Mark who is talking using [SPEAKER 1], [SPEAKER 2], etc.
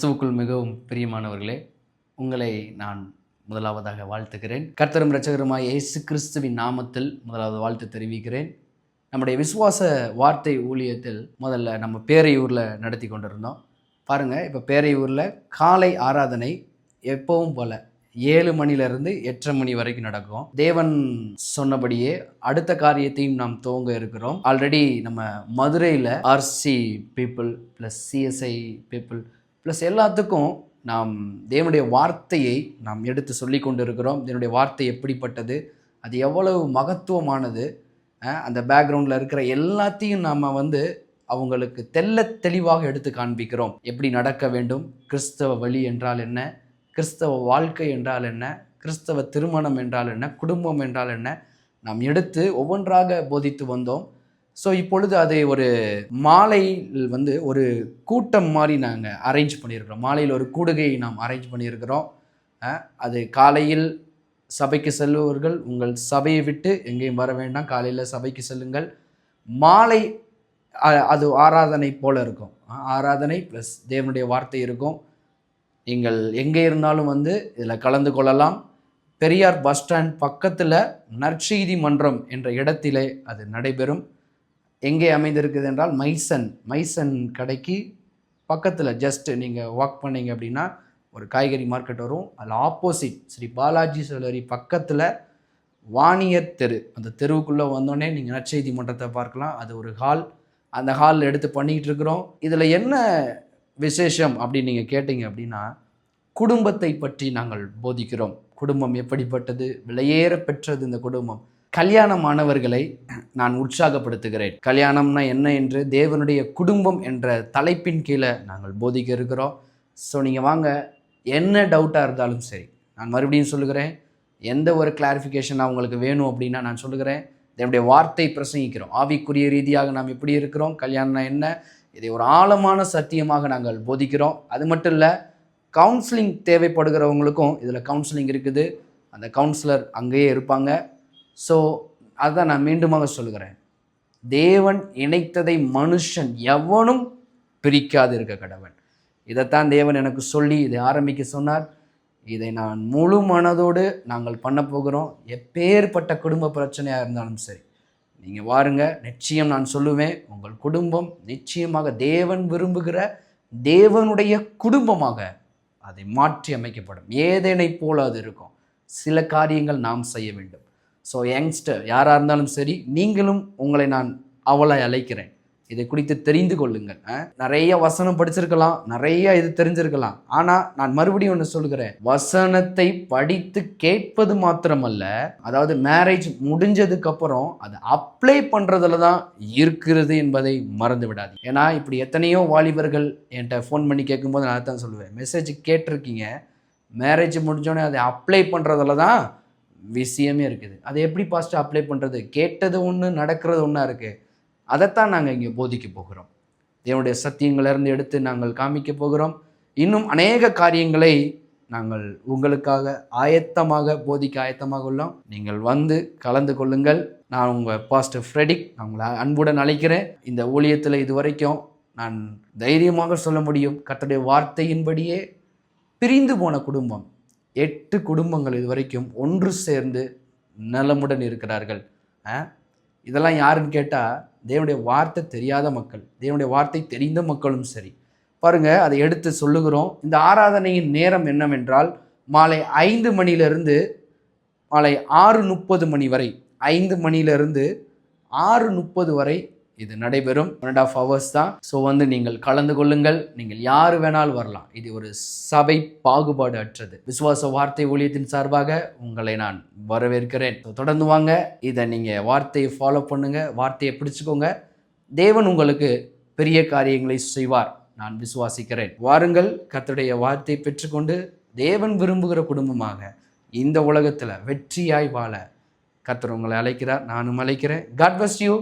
[SPEAKER 1] கிறிஸ்துவுக்குள் மிகவும் பிரியமானவர்களே உங்களை நான் முதலாவதாக வாழ்த்துகிறேன். கர்த்தரும் ரச்சகருமாய் இயேசு கிறிஸ்துவின் நாமத்தில் முதலாவது வாழ்த்து தெரிவிக்கிறேன். நம்முடைய விசுவாச வார்த்தை ஊழியத்தில் முதல்ல நம்ம பேரையூரில் நடத்தி கொண்டிருந்தோம். பாருங்கள் இப்போ பேரையூரில் காலை ஆராதனை எப்பவும் போல் ஏழு மணிலேருந்து எட்டரை மணி வரைக்கும் நடக்கும். தேவன் சொன்னபடியே அடுத்த காரியத்தையும் நாம் துவங்க இருக்கிறோம். ஆல்ரெடி நம்ம மதுரையில் RC people plus CSI people plus எல்லாத்துக்கும் நாம் தேவனுடைய வார்த்தையை நாம் எடுத்து சொல்லி கொண்டு இருக்கிறோம் தேவனுடைய வார்த்தை எப்படிப்பட்டது? அது எவ்வளவு மகத்துவமானது? அந்த பேக்ரவுண்டில் இருக்கிற எல்லாத்தையும் நாம் வந்து அவங்களுக்கு தெல்ல தெளிவாக எடுத்து காண்பிக்கிறோம். எப்படி நடக்க வேண்டும்? கிறிஸ்தவ வழி என்றால் என்ன? கிறிஸ்தவ வாழ்க்கை என்றால் என்ன? கிறிஸ்தவ திருமணம் என்றால் என்ன? குடும்பம் என்றால் என்ன? நாம் எடுத்து ஒவ்வொன்றாக போதித்து வந்தோம். ஸோ இப்பொழுது அதை ஒரு மாலையில் வந்து ஒரு கூட்டம் மாதிரி நாங்கள் அரேஞ்ச் பண்ணியிருக்கிறோம். மாலையில் ஒரு கூடுகையை நாம் அரேஞ்ச் பண்ணியிருக்கிறோம். அது காலையில் சபைக்கு செல்பவர்கள் உங்கள் சபையை விட்டு எங்கேயும் வர வேண்டாம். காலையில் சபைக்கு செல்லுங்கள். மாலை அது ஆராதனை போல் இருக்கும். ஆராதனை ப்ளஸ் தேவனுடைய வார்த்தை இருக்கும். நீங்கள் எங்கே இருந்தாலும் வந்து இதில் கலந்து கொள்ளலாம். பெரியார் பஸ் ஸ்டாண்ட் பக்கத்தில் நற்செய்தி மன்றம் என்ற இடத்திலே அது நடைபெறும். எங்கே அமைந்திருக்குது என்றால் மைசன் மைசன் கடைக்கு பக்கத்தில் ஜஸ்ட்டு நீங்கள் வாக் பண்ணீங்க அப்படின்னா ஒரு காய்கறி மார்க்கெட் வரும். அதில் ஆப்போசிட் ஸ்ரீ பாலாஜி சொல்லரி பக்கத்தில் வாணியர் தெரு. அந்த தெருவுக்குள்ளே வந்தோடனே நீங்கள் நற்செய்தி மன்றத்தை பார்க்கலாம். அது ஒரு ஹால் அந்த ஹால் எடுத்து பண்ணிக்கிட்டு இருக்கிறோம். இதில் என்ன விசேஷம் அப்படின்னு நீங்கள் கேட்டீங்க அப்படின்னா குடும்பத்தை பற்றி நாங்கள் போதிக்கிறோம். குடும்பம் எப்படிப்பட்டது? விலையேற பெற்றது இந்த குடும்பம். கல்யாணமானவர்களை நான் உற்சாகப்படுத்துகிறேன். கல்யாணம்னா என்ன என்று தேவனுடைய குடும்பம் என்ற தலைப்பின் கீழே நாங்கள் போதிக்க இருக்கிறோம். ஸோ நீங்கள் வாங்க என்ன டவுட்டாக இருந்தாலும் சரி நான் மறுபடியும் சொல்லுகிறேன். எந்த ஒரு கிளாரிஃபிகேஷன் உங்களுக்கு வேணும் அப்படின்னா நான் சொல்லுகிறேன். என்னுடைய வார்த்தை பிரசங்கிக்கிறோம். ஆவிக்குரிய ரீதியாக நாம் எப்படி இருக்கிறோம் கல்யாணம்னா என்ன இதை ஒரு ஆழமான சத்தியமாக நாங்கள் போதிக்கிறோம். அது மட்டும் இல்லை கவுன்சிலிங் தேவைப்படுகிறவங்களுக்கும் இதில் கவுன்சிலிங் இருக்குது. அந்த கவுன்சிலர் அங்கேயே இருப்பாங்க. ஸோ அதுதான் நான் மீண்டுமாக சொல்லுகிறேன். தேவன் இணைத்ததை மனுஷன் எவனும் பிரிக்காது இருக்க கடவன். இதைத்தான் தேவன் எனக்கு சொல்லி இதை ஆரம்பிக்க சொன்னார். இதை நான் முழு மனதோடு நாங்கள் பண்ண போகிறோம். எப்பேற்பட்ட குடும்ப பிரச்சனையாக இருந்தாலும் சரி. நீங்கள் வாருங்க நிச்சயம் நான் சொல்லுவேன். உங்கள் குடும்பம் நிச்சயமாக தேவன் விரும்புகிற தேவனுடைய குடும்பமாக அதை மாற்றி அமைக்கப்படும். ஏதேனை போல அது இருக்கும். சில காரியங்கள் நாம் செய்ய வேண்டும். ஸோ யங்ஸ்டர் யாராக இருந்தாலும் சரி நீங்களும் உங்களை நான் அவளை அழைக்கிறேன். இதை குறித்து தெரிந்து கொள்ளுங்கள். நிறைய வசனம் படிச்சிருக்கலாம் நிறைய இது தெரிஞ்சிருக்கலாம். ஆனால் நான் மறுபடியும் ஒன்று சொல்கிறேன் வசனத்தை படித்து கேட்பது மாத்திரமல்ல அதாவது மேரேஜ் முடிஞ்சதுக்கு அப்புறம் அதை அப்ளை பண்ணுறதுல தான் இருக்கிறது என்பதை மறந்து விடாது ஏன்னா இப்படி எத்தனையோ வாலிபர்கள் என்கிட்ட ஃபோன் பண்ணி கேட்கும்போது நான் தான் சொல்லுவேன். மெசேஜ் கேட்டிருக்கீங்க மேரேஜ் முடிஞ்சோடனே அதை அப்ளை பண்ணுறதுல தான் விஷயமே இருக்குது. அதை எப்படி பாஸ்ட்டு அப்ளை பண்ணுறது கேட்டது ஒன்று நடக்கிறது ஒன்றா இருக்குது அதைத்தான் நாங்கள் இங்கே போதிக்க போகிறோம். தேவனுடைய சத்தியங்களிலிருந்து எடுத்து நாங்கள் காமிக்க போகிறோம். இன்னும் அநேக காரியங்களை நாங்கள் உங்களுக்காக ஆயத்தமாக போதிக்க ஆயத்தமாக உள்ளோம். நீங்கள் வந்து கலந்து கொள்ளுங்கள். நான் உங்கள் பாஸ்டர் ஃப்ரெடிக் நான் உங்களை அன்புடன் அழைக்கிறேன். இந்த ஊழியத்தில் இது வரைக்கும் நான் தைரியமாக சொல்ல முடியும். கர்த்தருடைய வார்த்தையின்படியே பிரிந்து போன குடும்பம். எட்டு குடும்பங்கள் இது வரைக்கும் ஒன்று சேர்ந்து நலமுடன் இருக்கிறார்கள். ஆ? இதெல்லாம் யாருன்னு கேட்டால் தேவனுடைய வார்த்தை தெரியாத மக்கள் தேவனுடைய வார்த்தை தெரிந்த மக்களும் சரி. பாருங்கள் அதை எடுத்து சொல்லுகிறோம். இந்த ஆராதனையின் நேரம் என்னவென்றால் மாலை ஐந்து மணியிலிருந்து மாலை ஆறு முப்பது மணி வரை ஐந்து மணியிலிருந்து ஆறு முப்பது வரை இது நடைபெறும். ஒன் அண்ட் ஆஃப் ஹவர்ஸ் தான். ஸோ வந்து நீங்கள் கலந்து கொள்ளுங்கள். நீங்கள் யார் வேணாலும் வரலாம். இது ஒரு சபை பாகுபாடு அற்றது. விசுவாச வார்த்தை ஊழியத்தின் சார்பாக உங்களை நான் வரவேற்கிறேன். தொடர்ந்து வாங்க. இதை நீங்கள் வார்த்தையை ஃபாலோ பண்ணுங்க. வார்த்தையை பிடிச்சிக்கோங்க. தேவன் உங்களுக்கு பெரிய காரியங்களை செய்வார். நான் விசுவாசிக்கிறேன். வாருங்கள். கத்துடைய வார்த்தையை பெற்றுக்கொண்டு தேவன் விரும்புகிற குடும்பமாக இந்த உலகத்தில் வெற்றியாய் வாழ கத்தர் உங்களை அழைக்கிறார். நானும் அழைக்கிறேன். God bus you